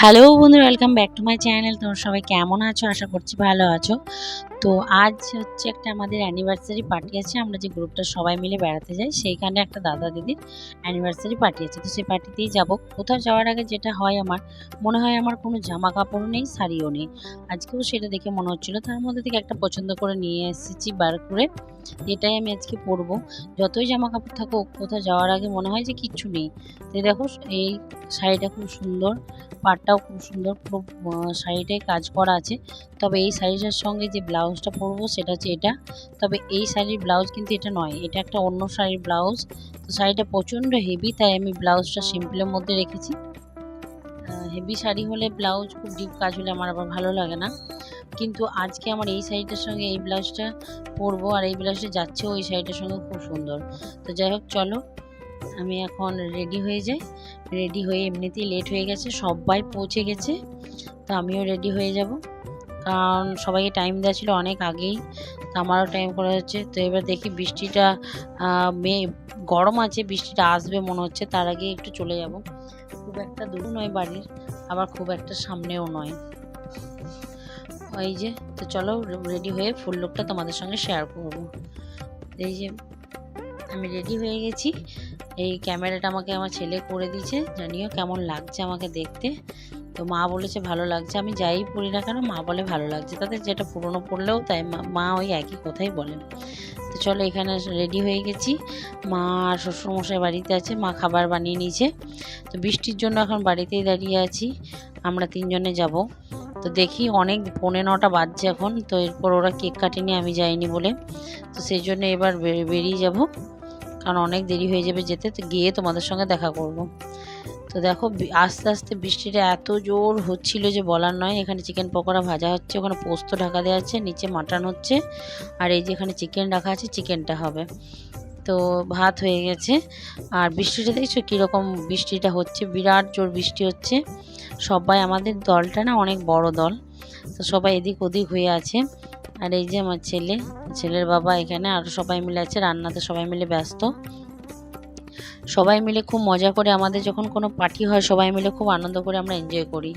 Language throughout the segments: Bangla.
হ্যালো বন্ধুরা, welcome back to my channel. তোমরা সবাই কেমন আছো? আশা করছি ভালো আছো। তো আজ হচ্ছে একটা আমাদের অ্যানিভার্সারি পার্টি আছে আমরা যে গ্রুপটা সবাই মিলে বেড়াতে যাই সেইখানে একটা দাদা দিদির অ্যানিভার্সারি পার্টি আছে। তো সেই পার্টিতেই যাব। কোথাও যাওয়ার আগে যেটা হয় আমার মনে হয় আমার কোনো জামা কাপড়ও নেই শাড়িও নেই। আজকেও সেটা দেখে মনে হচ্ছিল তার মধ্যে থেকে একটা পছন্দ করে নিয়ে এসেছি বার করে। এটাই আমি আজকে পরবো। যতই জামা কাপড় থাকুক কোথাও যাওয়ার আগে মনে হয় যে কিচ্ছু নেই। তো দেখো এই শাড়িটা খুব সুন্দর পাড়টাও খুব সুন্দর আহ, শাড়িটায় কাজ করা আছে। তবে এই শাড়িটার সঙ্গে যে ব্লাউজটা পরবো সেটা হচ্ছে এটা। তবে এই শাড়ির ব্লাউজ কিন্তু এটা নয়, এটা একটা অন্য শাড়ির ব্লাউজ। তো শাড়িটা প্রচণ্ড হেভি তাই আমি ব্লাউজটা সিম্পলের মধ্যে রেখেছি। হেভি শাড়ি হলে ব্লাউজ খুব ডিপ কাজ হলে আমার আবার ভালো লাগে না। কিন্তু আজকে আমার এই শাড়িটার সঙ্গে এই ব্লাউজটা পরবো আর এই ব্লাউজটা যাচ্ছেও এই শাড়িটার সঙ্গে খুব সুন্দর। তো যাই হোক, চলো। আমি এখন রেডি হয়ে যাই। রেডি হয়ে এমনিতেই লেট হয়ে গেছে, সবাই পৌঁছে গেছে। তো আমিও রেডি হয়ে যাব। কারণ সবাইকে টাইম দেওয়া ছিল অনেক আগেই তো আমারও টাইম করা হচ্ছে তো এবার দেখি বৃষ্টিটা আহ, মে গরম আছে বৃষ্টিটা আসবে মনে হচ্ছে তার আগে একটু চলে যাব। খুব একটা দূর নয় বাড়ির আবার খুব একটা সামনেও নয়। এই যে তো চলো রেডি হয়ে ফুল লুকটা তোমাদের সঙ্গে শেয়ার করব। এই যে আমি রেডি হয়ে গেছি। এই ক্যামেরাটা আমাকে আমার ছেলে করে দিয়েছে জানিও কেমন লাগছে আমাকে দেখতে। তো মা বলেছে ভালো লাগছে। আমি যাই পড়ি না কেন, মা বলে ভালো লাগছে। তাদের যেটা পুরনো পড়লেও তাই মা- ওই একই কথাই বলেন। তো চলো এখানে রেডি হয়ে গেছি। মা আর শ্বশুরমশাই বাড়িতে আছে, মা খাবার বানিয়ে নিয়েছে। তো বৃষ্টির জন্য এখন বাড়িতেই দাঁড়িয়ে আছি। আমরা তিনজনে যাব। তো দেখি অনেক পৌনে নটা বাজছে এখন, তো এরপর ওরা কেক কাটেনি, আমি যাইনি বলে। তো সেই জন্য এবার বেরিয়ে যাব। কারণ অনেক দেরি হয়ে যাবে যেতে। তো গিয়ে তোমাদের সঙ্গে দেখা করব। তো দেখো আস্তে আস্তে বৃষ্টিটা এত জোর হচ্ছিল যে বলার নয়। এখানে চিকেন পকোড়া ভাজা হচ্ছে, ওখানে পোস্ত ঢাকা দেওয়া আছে, নিচে মাটন হচ্ছে, আর এই যে এখানে চিকেন রাখা আছে, চিকেনটা হবে। তো ভাত হয়ে গেছে। আর বৃষ্টিটা দেখছ কীরকম বৃষ্টিটা হচ্ছে? বিরাট জোর বৃষ্টি হচ্ছে। সবাই আমাদের দলটা না অনেক বড় দল, তো সবাই এদিক ওদিক হয়ে আছে। আর এই যে আমার ছেলে, ছেলের বাবা এখানে আরও সবাই মিলে আছে, রান্নাতে সবাই মিলে ব্যস্ত। সবাই মিলে খুব মজা করে আমাদের যখন কোনো পার্টি হয়, সবাই মিলে খুব আনন্দ করে আমরা এনজয় করি।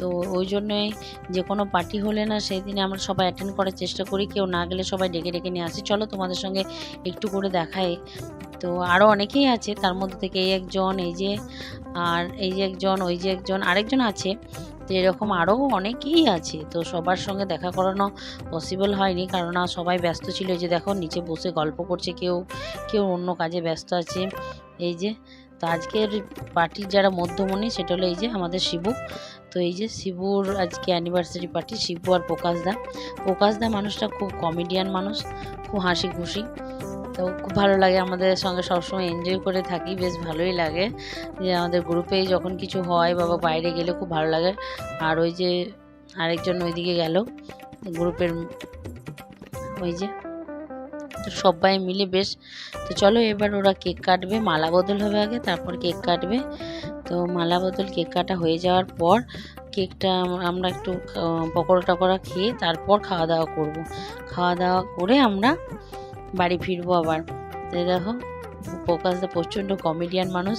তো ওই জন্যই যে কোনো পার্টি হলে না সেই দিনে আমরা সবাই অ্যাটেন্ড করার চেষ্টা করি, কেউ না গেলে সবাই ডেকে ডেকে নিয়ে আসি। চলো তোমাদের সঙ্গে একটু করে দেখায় তো আরও অনেকেই আছে, তার মধ্যে থেকে এই একজন, এই যে, আর এই যে একজন, ওই যে একজন, আরেকজন আছে। তো এরকম আরও অনেকেই আছে। তো সবার সঙ্গে দেখা করানো পসিবল হয়নি কারণ সবাই ব্যস্ত ছিল। যে দেখো, নিচে বসে গল্প করছে কেউ কেউ অন্য কাজে ব্যস্ত আছে। এই যে, তো আজকের পার্টির যারা মধ্যমণি, সেটা হলো এই যে আমাদের শিবু। তো এই যে শিবুর আজকে অ্যানিভার্সারি পার্টি শিবু আর প্রকাশদা প্রকাশদা মানুষটা খুব কমেডিয়ান মানুষ, খুব হাসি খুশি তো খুব ভালো লাগে আমাদের সঙ্গে সবসময় এনজয় করে থাকি, বেশ ভালোই লাগে। যে আমাদের গ্রুপেই যখন কিছু হয়, বাবা বাইরে গেলে খুব ভালো লাগে। আর ওই যে আরেকজন ওইদিকে গেল গ্রুপের ওই যে তো সবাই মিলে বেশ, তো চলো এবার ওরা কেক কাটবে, মালা বদল হবে আগে, তারপর কেক কাটবে। তো মালা বদল কেক কাটা হয়ে যাওয়ার পর কেকটা আমরা একটু পকোড়া টকোড়া খেয়ে তারপর খাওয়া দাওয়া করব। খাওয়া দাওয়া করে আমরা বাড়ি ফিরবো আবার। দেখো প্রকাশদা প্রচণ্ড কমেডিয়ান মানুষ,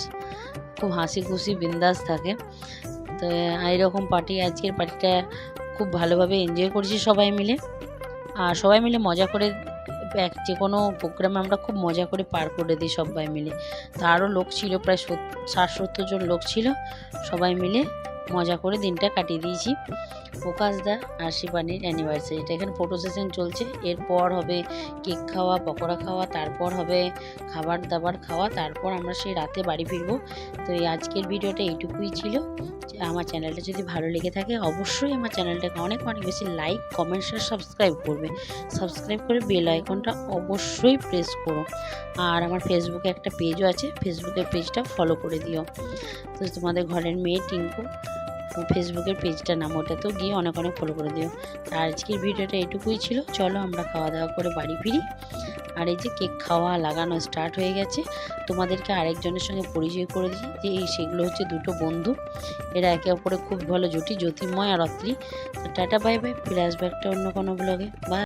খুব হাসি খুশি বিন্দাস থাকে। তো এইরকম পার্টি আজকের পার্টিটা খুব ভালোভাবে এনজয় করেছি সবাই মিলে। আর সবাই মিলে মজা করে যে কোনো প্রোগ্রামে আমরা খুব মজা করে পার করে দিই সবাই মিলে। তা আরও লোক ছিল, প্রায় ষাট, সত্তর জন লোক ছিল। সবাই মিলে মজা করে দিনটা কাটিয়ে দিয়েছি। প্রকাশদা আর শিবানীর অ্যানিভার্সারিটা এখানে ফটো সেশন চলছে। এরপর হবে কেক খাওয়া, পকোড়া খাওয়া, তারপর হবে খাবার দাবার খাওয়া, তারপর আমরা সেই রাতে বাড়ি ফিরবো। তো এই আজকের ভিডিওটা এইটুকুই ছিল। আমার চ্যানেলটা যদি ভালো লেগে থাকে, অবশ্যই আমার চ্যানেলটাকে অনেক অনেক বেশি লাইক কমেন্টস আর সাবস্ক্রাইব করবে। সাবস্ক্রাইব করে বেল আইকনটা অবশ্যই প্রেস করো। আর আমার ফেসবুকে একটা পেজও আছে। ফেসবুকের পেজটা ফলো করে দিও। তো তোমাদের ঘরের মেয়ে টিঙ্কু ফেসবুকের পেজটার নাম, ওটাতেও গিয়ে অনেক অনেক ফলো করে দিও। আর আজকের ভিডিওটা এটুকুই ছিল। চলো আমরা খাওয়া দাওয়া করে বাড়ি ফিরি। আর এই যে কেক খাওয়া লাগানো স্টার্ট হয়ে গেছে। তোমাদেরকে আরেকজনের সঙ্গে পরিচয় করে দিই যে এই সেগুলো হচ্ছে দুটো বন্ধু। এরা একে অপরে খুব ভালো জুটি জ্যোতির্ময় আর অত্রি। তো টাটা বাই বাই ফিরে আসবে একটা অন্য কোনো ব্লগে বাই